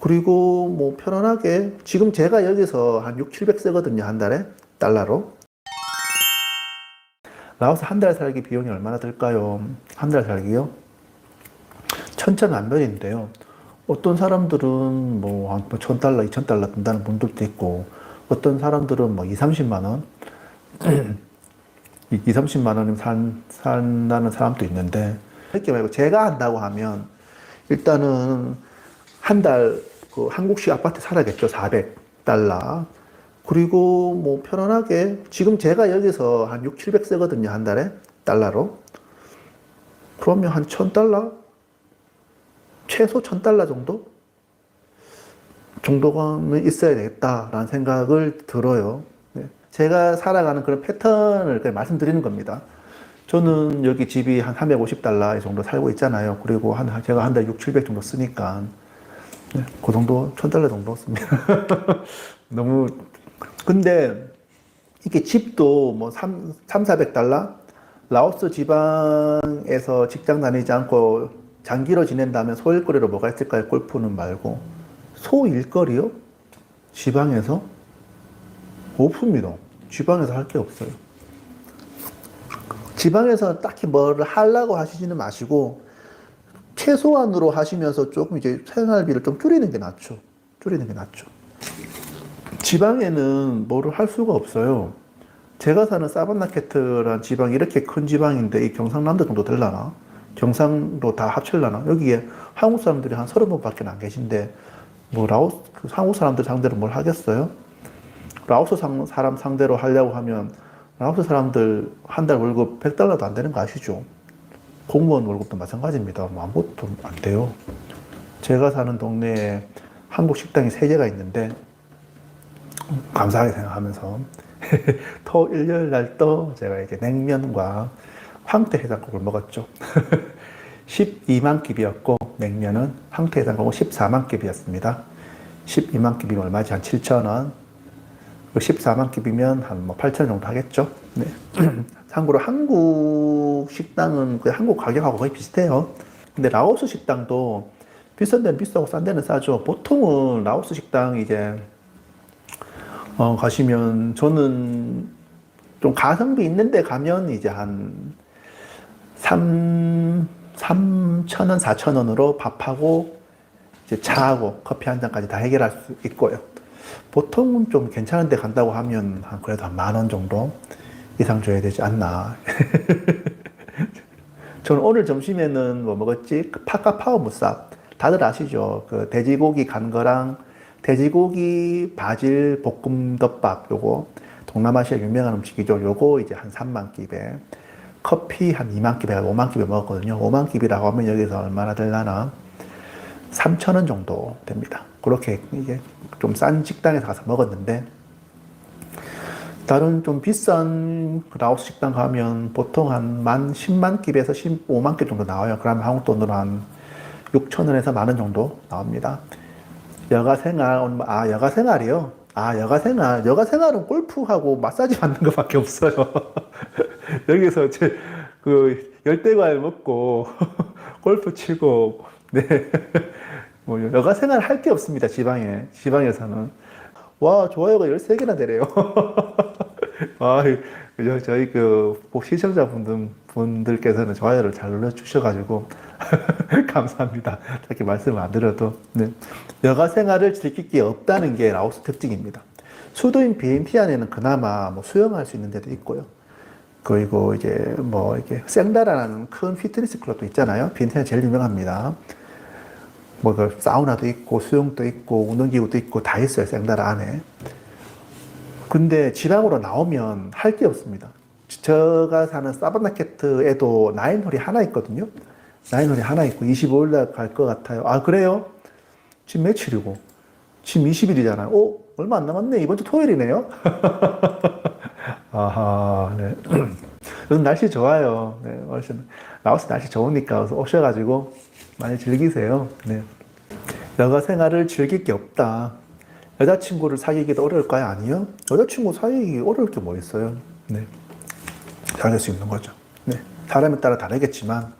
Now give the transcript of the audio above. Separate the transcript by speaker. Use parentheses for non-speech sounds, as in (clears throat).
Speaker 1: 그리고 뭐 편안하게 지금 제가 여기서 한 6, 700 쓰거든요. 한 달에 달러로. 라오스 한 달 살기 비용이 얼마나 들까요? 한 달 살기요? 천차만별인데요. 어떤 사람들은 뭐, 한 1000달러, 2000달러 든다는 분들도 있고, 어떤 사람들은 뭐 2, 30만 원, (clears throat) 2, 30만 원이면 산, 산다는 사람도 있는데, 이렇게 말고 제가 한다고 하면, 일단은 한 달 그 한국식 아파트 살아겠죠. 400달러. 그리고 뭐 편안하게, 지금 제가 여기서 한 6, 700 쓰거든요. 한 달에. 달러로. 그러면 한 1000달러? 최소 1000달러 정도? 정도가 있어야 되겠다라는 생각을 들어요. 네. 제가 살아가는 그런 패턴을 말씀드리는 겁니다. 저는 여기 집이 한 350달러 정도 살고 있잖아요. 그리고 한, 제가 한 달 6, 700 정도 쓰니까. 네, 그 정도, 1000달러 정도 씁니다. (laughs) 너무, 근데 이게 집도 뭐 3, 3 400달러? 라오스 지방에서 직장 다니지 않고 장기로 지낸다면 소일거리로 뭐가 있을까요? 골프는 말고. 소일거리요? 지방에서? 없습니다. 지방에서 할 게 없어요. 지방에서 딱히 뭐를 하려고 하시지는 마시고, 최소한으로 하시면서 조금 이제 생활비를 좀 줄이는 게 낫죠. 줄이는 게 낫죠. 지방에는 뭐를 할 수가 없어요. 제가 사는 사반나케트란 지방이 이렇게 큰 지방인데 이 경상남도 정도 될라나? 경상도 다 합칠라나? 여기에 한국 사람들이 한 서른 번밖에 안 계신데 뭐 라오스 그 한국 사람들 상대로 뭘 하겠어요? 라오스 상, 사람 상대로 하려고 하면 라오스 사람들 한 달 월급 100달러도 안 되는 거 아시죠? 공무원 월급도 마찬가지입니다. 뭐 아무것도 안 돼요. 제가 사는 동네에 한국 식당이 세 개가 있는데 감사하게 생각하면서 (laughs) 토 일요일 날또 제가 이제 냉면과 황태 해장국을 먹었죠. (laughs) 12만 깁이었고 냉면은 황태 해장국은 14만 깁이었습니다. 12만 깁이면 얼마지? 한 7천 원. 14만 깁이면 한 뭐 8천 원 정도 하겠죠. 네. (clears throat) 참고로 한국 식당은 그 한국 가격하고 거의 비슷해요. 근데 라오스 식당도 비싼 데는 비싸고 싼 데는 싸죠. 보통은 라오스 식당 이제 어, 가시면 저는 좀 가성비 있는데 가면 이제 한 3, 3,000원, 4,000원으로 밥하고 이제 차하고 커피 한 잔까지 다 해결할 수 있고요. 보통은 좀 괜찮은 데 간다고 하면 한 그래도 한 만 원 정도 이상 줘야 되지 않나. (laughs) 저는 오늘 점심에는 뭐 먹었지? 그 파카 파워 무쌉. 다들 아시죠? 그 돼지고기 간 거랑 돼지고기 바질 볶음덮밥 요거 동남아시아 유명한 음식이죠. 요거 이제 한 3만 깁에 커피 한 2만 깁에 5만 깁에 먹었거든요. 5만 깁이라고 하면 여기서 얼마나 될라나? 3천 원 정도 됩니다. 그렇게 이게 좀싼 식당에서 가서 먹었는데 다른 좀 비싼 그 라오스 식당 가면 보통 한 만 10만 깁에서 15만 깁 정도 나와요. 그러면 한국 돈으로 한 6천 원에서 만 원 정도 나옵니다. 여가 생활, 아, 여가 생활이요? 아, 여가 생활. 여가 생활은 골프하고 마사지 받는 것밖에 없어요. (laughs) 여기서 제, 그, 열대과일 먹고, (laughs) 골프 치고, 네. 뭐, 여가 생활 할 게 없습니다, 지방에. 지방에서는. 와, 좋아요가 13개나 되래요. (laughs) 아, 저- 저희 그, 시청자분들, 분들께서는 좋아요를 잘 눌러주셔가지고, (laughs) 감사합니다. 이렇게 말씀을 안 드려도. 네. 여가 생활을 즐길 게 없다는 게 라오스 특징입니다. 수도인 비엔티안에는 그나마 뭐 수영할 수 있는 데도 있고요. 그리고 이제 뭐 이렇게 생다라는 큰 피트니스 클럽도 있잖아요. 비엔티안 제일 유명합니다. 뭐그 사우나도 있고 수영도 있고 운동기구도 있고 다 있어요. 생다라 안에. 근데 지방으로 나오면 할 게 없습니다. 제가 사는 사바나케트에도 나인홀이 하나 있거든요. 나인홀이 하나 있고 25일 날 갈 것 같아요. 아 그래요? 지금 며칠이고? 지금 20일이잖아요. 오 얼마 안 남았네. 이번 주 토요일이네요. (laughs) 아하, 네. (clears throat) 요즘 날씨 좋아요. 네, 훨씬 라오스 날씨 좋으니까 오셔가지고 많이 즐기세요. 네. 여가 생활을 즐길 게 없다. 여자친구를 사귀기도 어려울까요? 아니요. 여자친구 사귀기 어려울 게 뭐 있어요. 네. 잘할 수 있는 거죠. 네. 사람에 따라 다르겠지만.